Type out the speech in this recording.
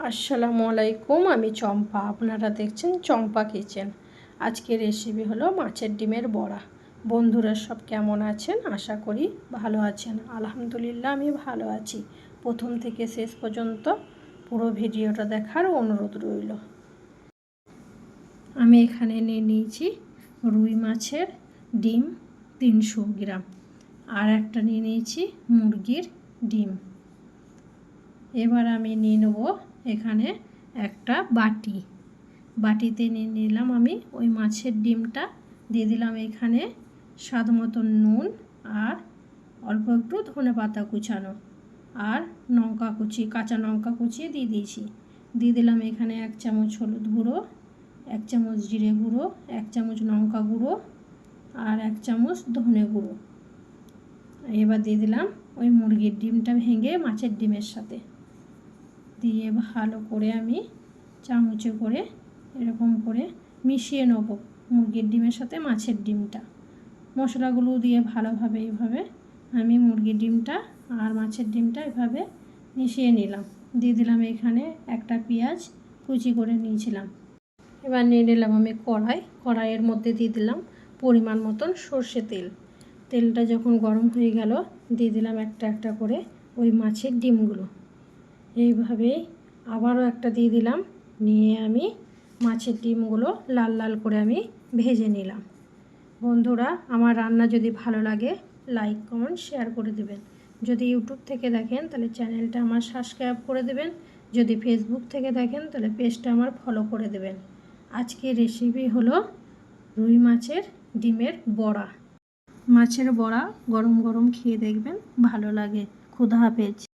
আসসালামু আলাইকুম, আমি চম্পা। আপনারা দেখছেন চম্পা কিচেন। আজকের রেসিপি হলো মাছের ডিমের বড়া। বন্ধুরা সব কেমন আছেন? আশা করি ভালো আছেন। আলহামদুলিল্লাহ, আমি ভালো আছি। প্রথম থেকে শেষ পর্যন্ত পুরো ভিডিওটা দেখার অনুরোধ রইল। আমি এখানে নিয়ে নিয়েছি রুই মাছের ডিম তিনশো গ্রাম। আর একটা নিয়ে নিয়েছি মুরগির ডিম। এবার আমি নিয়ে নেব এখানে একটা বাটি। বাটিতে নিয়ে নিলাম আমি ওই মাছের ডিমটা। দিয়ে দিলাম এখানে স্বাদ মতন নুন আর অল্প একটু ধনে পাতা কুচানো আর লঙ্কা কুচি, কাঁচা লঙ্কা কুচিয়ে দিয়ে দিয়েছি। দিয়ে দিলাম এখানে এক চামচ হলুদ গুঁড়ো, এক চামচ জিরে গুঁড়ো, এক চামচ লঙ্কা গুঁড়ো আর এক চামচ ধনে গুঁড়ো। এবার দিয়ে দিলাম ওই মুরগির ডিমটা ভেঙে মাছের ডিমের সাথে। দিয়ে ভালো করে আমি চামচে করে এরকম করে মিশিয়ে নেব মুরগির ডিমের সাথে মাছের ডিমটা। মশলাগুলো দিয়ে ভালোভাবে এইভাবে আমি মুরগির ডিমটা আর মাছের ডিমটা এভাবে মিশিয়ে নিলাম। দিয়ে দিলাম এখানে একটা পেঁয়াজ কুচি করে নিয়েছিলাম। এবার নিয়ে নিলাম আমি কড়াই। কড়াইয়ের মধ্যে দিয়ে দিলাম পরিমাণ মতন সর্ষে তেল। তেলটা যখন গরম হয়ে গেল, দিয়ে দিলাম একটা একটা করে ওই মাছের ডিমগুলো। এইভাবেই আবারও একটা দিয়ে দিলাম। নিয়ে আমি মাছের ডিমগুলো লাল লাল করে আমি ভেজে নিলাম। বন্ধুরা, আমার রান্না যদি ভালো লাগে, লাইক, কমেন্ট, শেয়ার করে দেবেন। যদি ইউটিউব থেকে দেখেন, তাহলে চ্যানেলটা আমার সাবস্ক্রাইব করে দেবেন। যদি ফেসবুক থেকে দেখেন, তাহলে পেজটা আমার ফলো করে দেবেন। আজকের রেসিপি হলো রুই মাছের ডিমের বড়া। মাছের বড়া গরম গরম খেয়ে দেখবেন, ভালো লাগে। ক্ষুধা হাফেজ